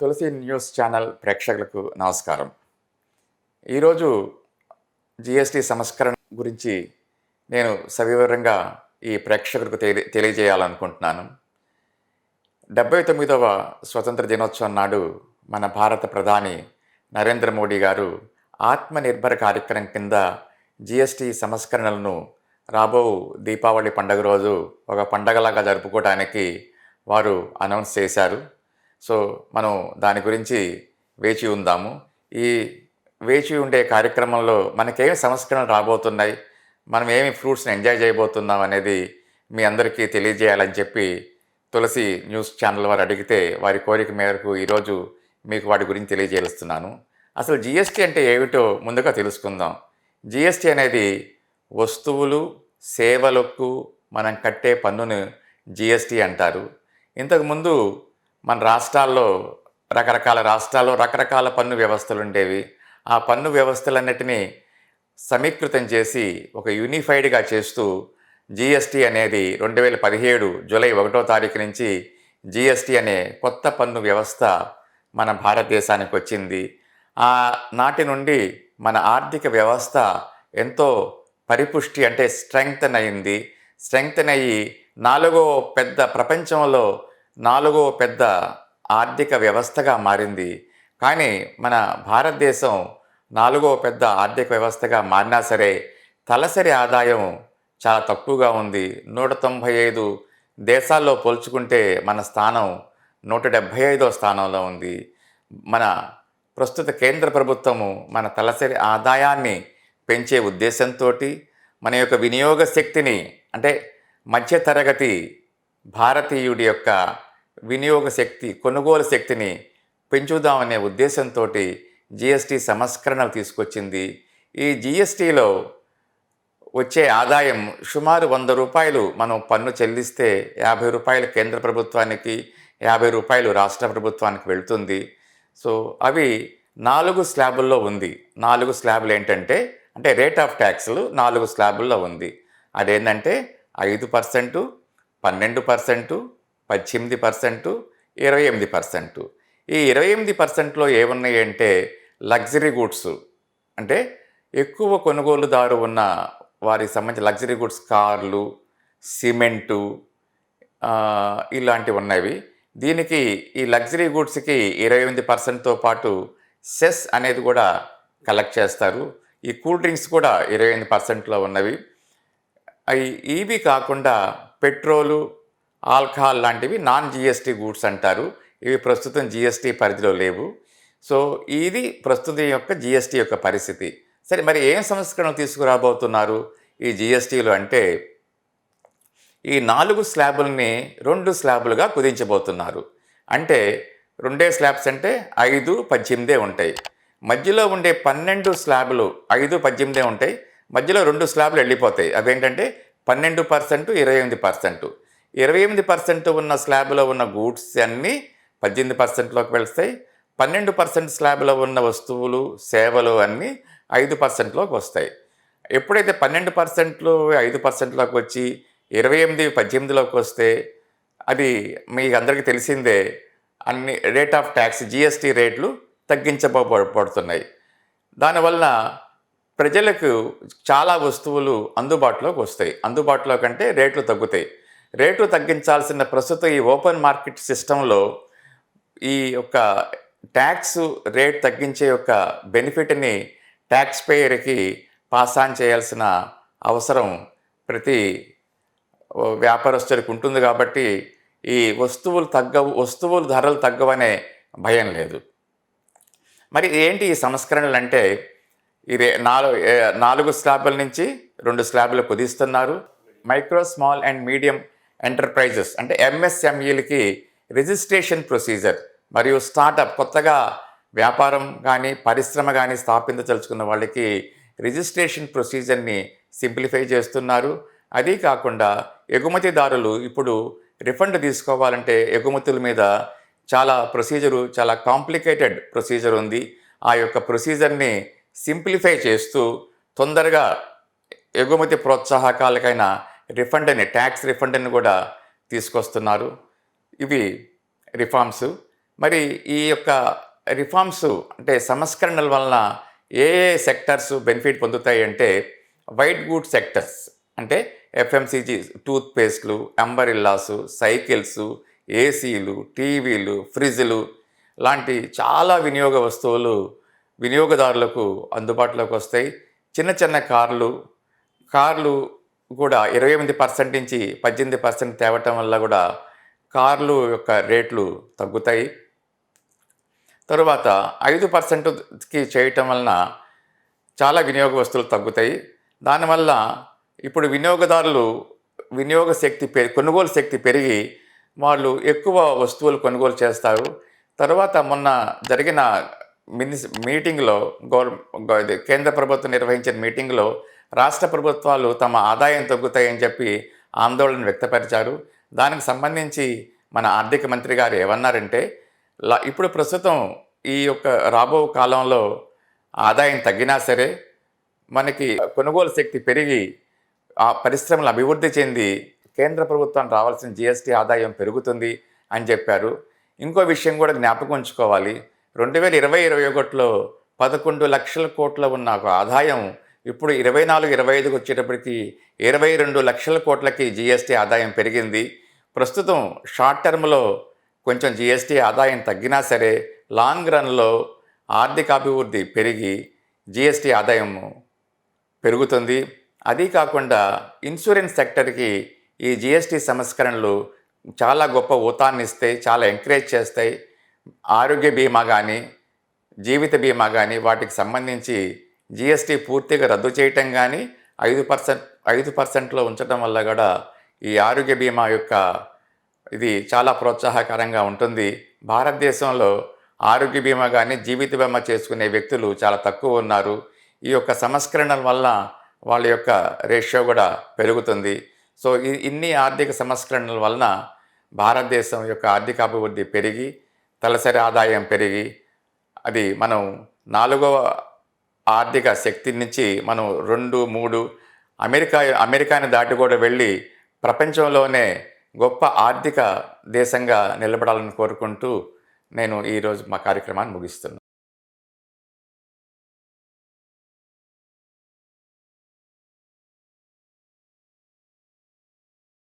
తులసి news channel ప్రేక్షకులకు నమస్కారం. ఈరోజు జిఎస్టి సంస్కరణ గురించి నేను సవివరంగా ఈ ప్రేక్షకులకు తెలియ తెలియజేయాలనుకుంటున్నాను. డెబ్బై తొమ్మిదవ స్వతంత్ర దినోత్సవం నాడు మన భారత ప్రధాని నరేంద్ర మోడీ గారు ఆత్మనిర్భర్ కార్యక్రమం కింద జిఎస్టి సంస్కరణలను రాబో దీపావళి పండుగ రోజు ఒక పండగలాగా జరుపుకోవడానికి వారు అనౌన్స్ చేశారు. సో మనం దాని గురించి వేచి ఉందాము. ఈ వేచి ఉండే కార్యక్రమంలో మనకేమి సంస్కరణలు రాబోతున్నాయి మనం ఏమి ఫ్రూట్స్ని ఎంజాయ్ చేయబోతున్నాం అనేది మీ అందరికీ తెలియజేయాలని చెప్పి తులసి న్యూస్ ఛానల్ వారు అడిగితే వారి కోరిక మేరకు ఈరోజు మీకు వాటి గురించి తెలియజేస్తున్నాను. అసలు జిఎస్టీ అంటే ఏమిటో ముందుగా తెలుసుకుందాం. జిఎస్టీ అనేది వస్తువులు సేవలకు మనం కట్టే పన్నును జిఎస్టీ అంటారు. ఇంతకుముందు మన రాష్ట్రాల్లో రకరకాల రాష్ట్రాల్లో రకరకాల పన్ను వ్యవస్థలు ఉండేవి. ఆ పన్ను వ్యవస్థలన్నిటినీ సమీకృతం చేసి ఒక యూనిఫైడ్గా చేస్తూ జిఎస్టి అనేది రెండు వేల పదిహేడు జూలై ఒకటో తారీఖు నుంచి జిఎస్టి అనే కొత్త పన్ను వ్యవస్థ మన భారతదేశానికి వచ్చింది. ఆ నాటి నుండి మన ఆర్థిక వ్యవస్థ ఎంతో పరిపుష్టి అంటే స్ట్రెంగ్తన్ అయింది స్ట్రెంగ్తన్ అయ్యి నాలుగో పెద్ద ప్రపంచంలో నాలుగో పెద్ద ఆర్థిక వ్యవస్థగా మారింది. కానీ మన భారతదేశం నాలుగో పెద్ద ఆర్థిక వ్యవస్థగా మారినా సరే తలసరి ఆదాయం చాలా తక్కువగా ఉంది. నూట తొంభై ఐదు దేశాల్లో పోల్చుకుంటే మన స్థానం నూట డెబ్భై ఐదో స్థానంలో ఉంది. మన ప్రస్తుత కేంద్ర ప్రభుత్వము మన తలసరి ఆదాయాన్ని పెంచే ఉద్దేశంతో మన యొక్క వినియోగ శక్తిని అంటే మధ్యతరగతి భారతీయుడి యొక్క వినియోగ శక్తి కొనుగోలు శక్తిని పెంచుదామనే ఉద్దేశంతో జిఎస్టీ సంస్కరణలు తీసుకొచ్చింది. ఈ జిఎస్టీలో వచ్చే ఆదాయం సుమారు వంద రూపాయలు. మనం పన్ను చెల్లిస్తే యాభై రూపాయలు కేంద్ర ప్రభుత్వానికి యాభై రూపాయలు రాష్ట్ర ప్రభుత్వానికి వెళ్తుంది. సో అవి నాలుగు స్లాబుల్లో ఉంది. నాలుగు స్లాబులు ఏంటంటే అంటే రేట్ ఆఫ్ ట్యాక్స్లు నాలుగు స్లాబుల్లో ఉంది. అదేంటంటే ఐదు పర్సెంటు పన్నెండు పర్సెంటు పద్దెనిమిది పర్సెంటు ఇరవై ఎనిమిది పర్సెంటు. ఈ ఇరవై ఎనిమిది పర్సెంట్లో ఏమున్నాయి అంటే లగ్జరీ గూడ్స్. అంటే ఎక్కువ కొనుగోలుదారు ఉన్న వారికి సంబంధించిన లగ్జరీ గుడ్స్ కార్లు సిమెంటు ఇలాంటివి ఉన్నవి. దీనికి ఈ లగ్జరీ గూడ్స్కి ఇరవై ఎనిమిది పర్సెంట్తో పాటు సెస్ అనేది కూడా కలెక్ట్ చేస్తారు. ఈ కూల్ డ్రింక్స్ కూడా ఇరవై ఎనిమిది పర్సెంట్లో ఉన్నవి. అవి ఇవి కాకుండా పెట్రోలు ఆల్కహాల్ లాంటివి నాన్ జిఎస్టీ గూడ్స్ అంటారు. ఇవి ప్రస్తుతం జిఎస్టీ పరిధిలో లేవు. సో ఇది ప్రస్తుతం యొక్క జిఎస్టీ యొక్క పరిస్థితి. సరే మరి ఏం సంస్కరణలు తీసుకురాబోతున్నారు ఈ జిఎస్టీలు అంటే ఈ నాలుగు స్లాబుల్ని రెండు స్లాబులుగా కుదించబోతున్నారు. అంటే రెండే స్లాబ్స్ అంటే ఐదు పద్దెనిమిదే ఉంటాయి. మధ్యలో ఉండే పన్నెండు స్లాబులు ఐదు పద్దెనిమిదే ఉంటాయి. మధ్యలో రెండు స్లాబులు వెళ్ళిపోతాయి. అవేంటంటే పన్నెండు పర్సెంట్ ఇరవై ఎనిమిది పర్సెంట్. ఇరవై ఎనిమిది పర్సెంట్ ఉన్న స్లాబ్లో ఉన్న గూడ్స్ అన్నీ పద్దెనిమిది పర్సెంట్లోకి వెళ్తాయి. పన్నెండు పర్సెంట్ స్లాబ్లో ఉన్న వస్తువులు సేవలు అన్నీ ఐదు పర్సెంట్లోకి వస్తాయి. ఎప్పుడైతే పన్నెండు పర్సెంట్లు ఐదు పర్సెంట్లోకి వచ్చి ఇరవై ఎనిమిది పద్దెనిమిదిలోకి వస్తే అది మీకు అందరికీ తెలిసిందే అన్ని రేట్ ఆఫ్ ట్యాక్స్ జిఎస్టీ రేట్లు తగ్గించబడుతున్నాయి దానివల్ల ప్రజలకు చాలా వస్తువులు అందుబాటులోకి వస్తాయి. అందుబాటులో కంటే రేట్లు తగ్గుతాయి. రేటు తగ్గించాల్సిన ప్రస్తుత ఈ ఓపెన్ మార్కెట్ సిస్టంలో ఈ యొక్క ట్యాక్స్ రేట్ తగ్గించే యొక్క బెనిఫిట్ని ట్యాక్స్ పేయర్కి పాస్ ఆన్ చేయాల్సిన అవసరం ప్రతి వ్యాపారస్తుడికి ఉంటుంది కాబట్టి ఈ వస్తువులు తగ్గవు వస్తువుల ధరలు తగ్గవనే భయం లేదు. మరి ఏంటి ఈ సంస్కరణలు అంటే ఇది నాలుగు నాలుగు స్లాబుల నుంచి రెండు స్లాబులు కుదిస్తున్నారు. Micro small and medium enterprises అంటే ఎంఎస్ఎంఈలకి రిజిస్ట్రేషన్ ప్రొసీజర్ మరియు స్టార్టప్ కొత్తగా వ్యాపారం కానీ పరిశ్రమ కానీ స్థాపించదలుచుకున్న వాళ్ళకి రిజిస్ట్రేషన్ ప్రొసీజర్ని సింప్లిఫై చేస్తున్నారు. అదీ కాకుండా ఎగుమతిదారులు ఇప్పుడు రిఫండ్ తీసుకోవాలంటే ఎగుమతుల మీద చాలా ప్రొసీజరు చాలా కాంప్లికేటెడ్ ప్రొసీజర్ ఉంది. ఆ యొక్క ప్రొసీజర్ని సింప్లిఫై చేస్తూ తొందరగా ఎగుమతి ప్రోత్సాహకాలకైన రిఫండ్ అని ట్యాక్స్ రిఫండ్ అని కూడా తీసుకొస్తున్నారు. ఇవి రిఫార్మ్స్. మరి ఈ యొక్క రిఫార్మ్స్ అంటే సంస్కరణల వలన ఏ ఏ సెక్టర్స్ బెనిఫిట్ పొందుతాయి అంటే వైట్ గుడ్ సెక్టర్స్. అంటే ఎఫ్ఎంసీజీ టూత్పేస్ట్లు అంబరిల్లాసు సైకిల్స్ ఏసీలు టీవీలు ఫ్రిడ్జ్లు లాంటి చాలా వినియోగ వస్తువులు వినియోగదారులకు అందుబాటులోకి వస్తాయి. చిన్న చిన్న కార్లు కార్లు కూడా ఇరవై ఎనిమిది పర్సెంట్ నుంచి పద్దెనిమిది పర్సెంట్ తేవటం వల్ల కూడా కార్లు యొక్క రేట్లు తగ్గుతాయి. తరువాత ఐదు పర్సెంట్కి చేయటం వలన చాలా వినియోగ వస్తువులు తగ్గుతాయి. దానివల్ల ఇప్పుడు వినియోగదారులు వినియోగ శక్తి పె కొనుగోలు శక్తి పెరిగి వాళ్ళు ఎక్కువ వస్తువులు కొనుగోలు చేస్తారు. తర్వాత మొన్న జరిగిన మినిస్ మీటింగ్లో గవర్ కేంద్ర ప్రభుత్వం నిర్వహించిన మీటింగ్లో రాష్ట్ర ప్రభుత్వాలు తమ ఆదాయం తగ్గుతాయని చెప్పి ఆందోళన వ్యక్తపరిచారు. దానికి సంబంధించి మన ఆర్థిక మంత్రి గారు ఏమన్నారంటే ఇప్పుడు ప్రస్తుతం ఈ యొక్క రాబో కాలంలో ఆదాయం తగ్గినా సరే మనకి కొనుగోలు శక్తి పెరిగి ఆ పరిశ్రమలు అభివృద్ధి చెంది కేంద్ర ప్రభుత్వం రావాల్సిన జిఎస్టీ ఆదాయం పెరుగుతుంది అని చెప్పారు. ఇంకో విషయం కూడా జ్ఞాపకం ఉంచుకోవాలి. రెండు వేల ఇరవై ఇరవై ఒకటిలో పదకొండు లక్షల కోట్ల ఉన్న ఒక ఆదాయం ఇప్పుడు ఇరవై నాలుగు ఇరవై ఐదుకి వచ్చేటప్పటికి ఇరవై రెండు లక్షల కోట్లకి జిఎస్టీ ఆదాయం పెరిగింది. ప్రస్తుతం షార్ట్ టర్మ్లో కొంచెం జిఎస్టీ ఆదాయం తగ్గినా సరే లాంగ్ రన్లో ఆర్థికాభివృద్ధి పెరిగి జిఎస్టీ ఆదాయం పెరుగుతుంది. అది కాకుండా ఇన్సూరెన్స్ సెక్టర్కి ఈ జిఎస్టీ సంస్కరణలు చాలా గొప్ప ఊతాన్ని ఇస్తాయి చాలా ఎంకరేజ్ చేస్తాయి. ఆరోగ్య బీమా కానీ జీవిత బీమా కానీ వాటికి సంబంధించి జీఎస్టీ పూర్తిగా రద్దు చేయటం కానీ ఐదు పర్సెంట్ ఐదు పర్సెంట్లో ఉంచడం వల్ల కూడా ఈ ఆరోగ్య బీమా యొక్క ఇది చాలా ప్రోత్సాహకరంగా ఉంటుంది. భారతదేశంలో ఆరోగ్య బీమా కానీ జీవిత బీమా చేసుకునే వ్యక్తులు చాలా తక్కువ ఉన్నారు. ఈ యొక్క సంస్కరణల వల్ల వాళ్ళ యొక్క రేషియో కూడా పెరుగుతుంది. సో ఈ ఇన్ని ఆర్థిక సంస్కరణల వలన భారతదేశం యొక్క ఆర్థిక అభివృద్ధి పెరిగి తలసరి ఆదాయం పెరిగి అది మనం నాలుగవ ఆర్థిక శక్తి నుంచి మనం రెండు మూడు అమెరికా అమెరికాని దాటి కూడా వెళ్ళి ప్రపంచంలోనే గొప్ప ఆర్థిక దేశంగా నిలబడాలని కోరుకుంటూ నేను ఈరోజు మా కార్యక్రమాన్ని ముగిస్తున్నాను.